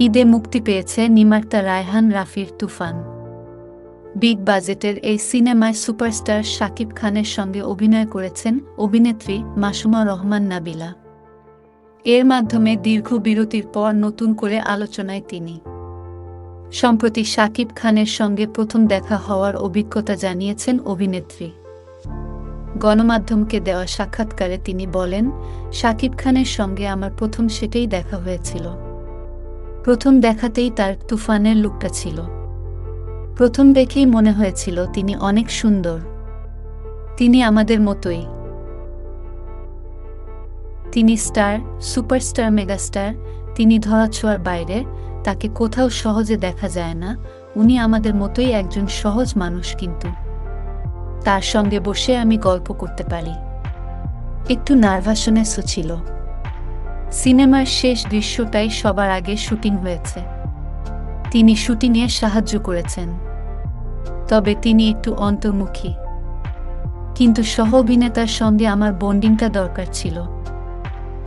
ঈদে মুক্তি পেয়েছে নির্মাতা রায়হান, রাফির তুফান। বিগ বাজেটের এই সিনেমায় সুপারস্টার শাকিব খানের সঙ্গে অভিনয় করেছেন অভিনেত্রী মাসুমা রহমান নাবিলা। এর মাধ্যমে দীর্ঘ বিরতির পর নতুন করে আলোচনায় তিনি। সম্প্রতি শাকিব খানের সঙ্গে প্রথম দেখা হওয়ার অভিজ্ঞতা জানিয়েছেন অভিনেত্রী। গণমাধ্যমকে দেওয়া সাক্ষাৎকারে তিনি বলেন শাকিব খানের সঙ্গে আমার প্রথম সেটাই দেখা হয়েছিল। প্রথম দেখাতেই তার তুফানের লুকটা ছিল। প্রথম দেখেই মনে হয়েছিল তিনি অনেক সুন্দর। তিনি আমাদের মতোই। তিনি স্টার, সুপারস্টার, মেগাস্টার, তিনি ধরাছোঁয়ার বাইরে, তাকে কোথাও সহজে দেখা যায় না, উনি আমাদের মতোই একজন সহজ মানুষ কিন্তু। তার সঙ্গে বসে আমি গল্প করতে পারি। একটু নার্ভাসনেসও ছিল। সিনেমার শেষ দৃশ্যটাই সবার আগে শুটিং হয়েছে। তিনি শুটিংয়ে সাহায্য করেছেন। তবে তিনি একটু অন্তর্মুখী। কিন্তু সহ অভিনেতার সঙ্গে আমার বন্ডিংটা দরকার ছিল।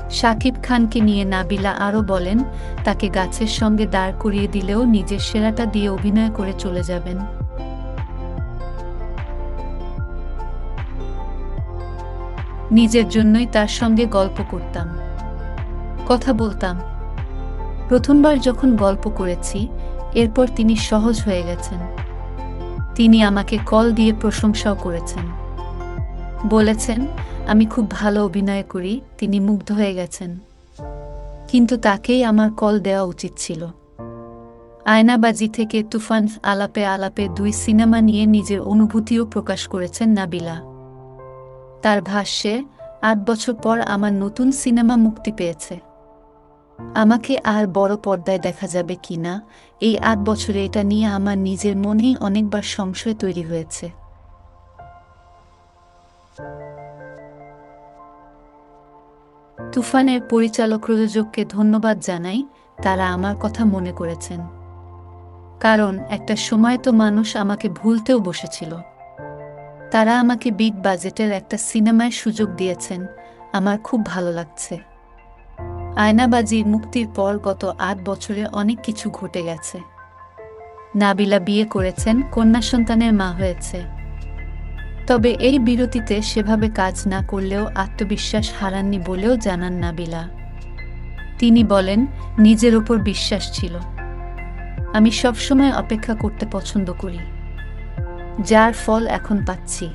শাকিব খানকে নিয়ে নাবিলা আরও বলেন, তাকে গাছের সঙ্গে দাঁড় করিয়ে দিলেও নিজের সেরাটা দিয়ে অভিনয় করে চলে যাবেন। নিজের জন্যই তার সঙ্গে গল্প করতাম। কথা বলতাম। প্রথমবার যখন গল্প করেছি, এরপর তিনি সহজ হয়ে গেছেন। তিনি আমাকে কল দিয়ে প্রশংসাও করেছেন। বলেছেন, আমি খুব ভালো অভিনয় করি, তিনি মুগ্ধ হয়ে গেছেন। কিন্তু তাকেই আমার কল দেওয়া উচিত ছিল। আয়নাবাজি থেকে তুফান আলাপে আলাপে দুই সিনেমা নিয়ে নিজের অনুভূতিও প্রকাশ করেছেন নাবিলা। তার ভাষ্যে, আট বছর পর আমার নতুন সিনেমা মুক্তি পেয়েছে। আমাকে আর বড় পর্দায় দেখা যাবে কিনা এই আট বছরে এটা নিয়ে আমার নিজের মনেই অনেকবার সংশয় তৈরি হয়েছে। তুফানের পরিচালক প্রযোজককে ধন্যবাদ জানাই, তারা আমার কথা মনে করেছেন। কারণ একটা সময় তো মানুষ আমাকে ভুলতেও বসেছিল। তারা আমাকে বিগ বাজেটের একটা সিনেমায় সুযোগ দিয়েছেন। আমার খুব ভালো লাগছে। আয়নাবাজির মুক্তির পর গত আট বছরে অনেক কিছু ঘটে গেছে। নাবিলা বিয়ে করেছেন, কন্যা সন্তানের মা হয়েছে। তবে এই বিরতিতে সেভাবে কাজ না করলেও আত্মবিশ্বাস হারাননি বলেও জানান নাবিলা। তিনি বলেন, নিজের ওপর বিশ্বাস ছিল। আমি সবসময় অপেক্ষা করতে পছন্দ করি। যার ফল এখন পাচ্ছি।